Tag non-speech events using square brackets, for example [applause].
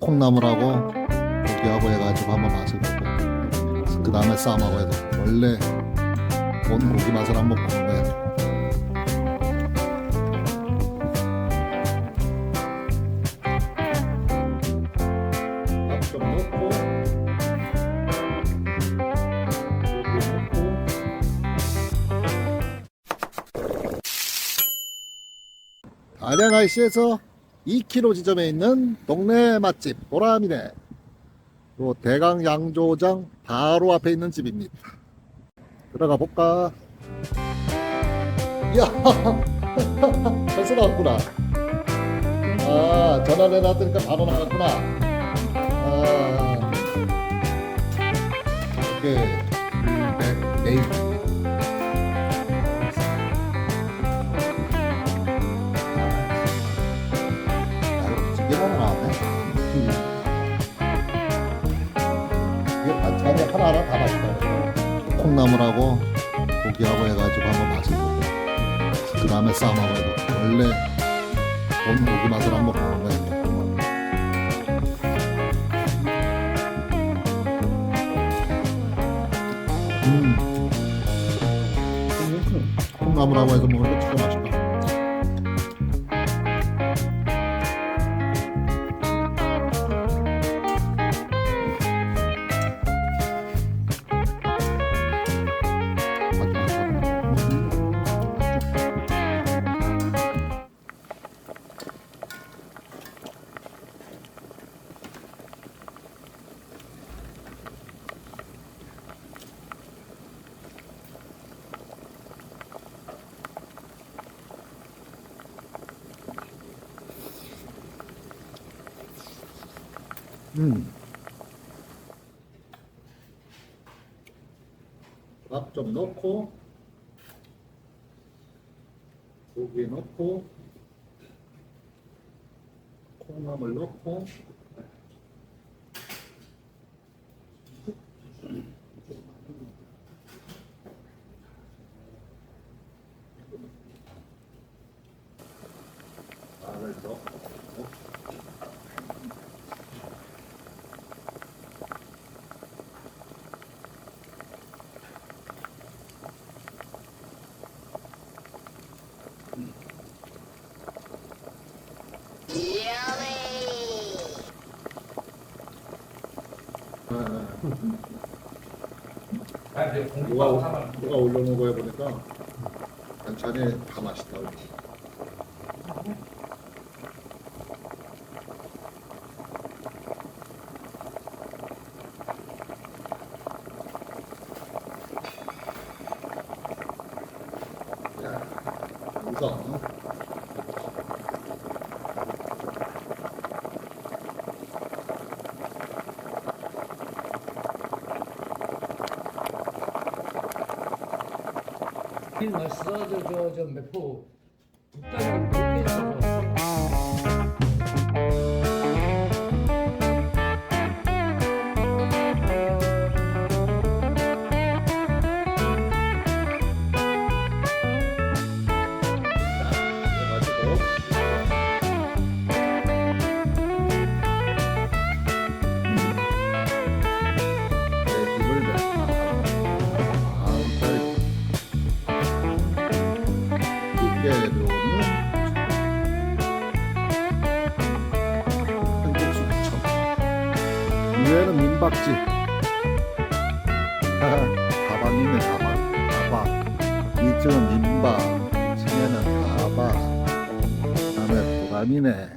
콩나물하고 고기하고 해가지고 한번 맛을 보고 그 다음에 쌈하고 해서 원래 본 고기 맛을 한번 보는 고기 넣고. 안양IC에서 2km 지점에 있는 동네 맛집 보람이네. 요 대강 양조장 바로 앞에 있는 집입니다. 들어가 볼까? 야, [laughs] 벌써 나왔구나. 아, 전화를 해놨으니까 바로 나왔구나. 아, 이렇게 반찬이 하나하나 다 맛있다. 콩나물하고 고기하고 해가지고 한번 맛을 보고 그 다음에 해도 원래 본 고기 맛을 한번 보는 거야. 음. 콩나물하고 해서 먹으니까 진짜 맛있다. 음. 밥 좀 넣고 고기 넣고 콩나물 넣고 마늘 넣고 아, 근데 누가 공깃밥 하나 누가 올려놓은 거에 보니까 반찬이 다 맛있다. 야, 긴 맛있어 저저저 매포 위에는 민박집. 다방이네 다방. 다방. 2층은 민박. 2층에는 다방. 그다음에 보람이네.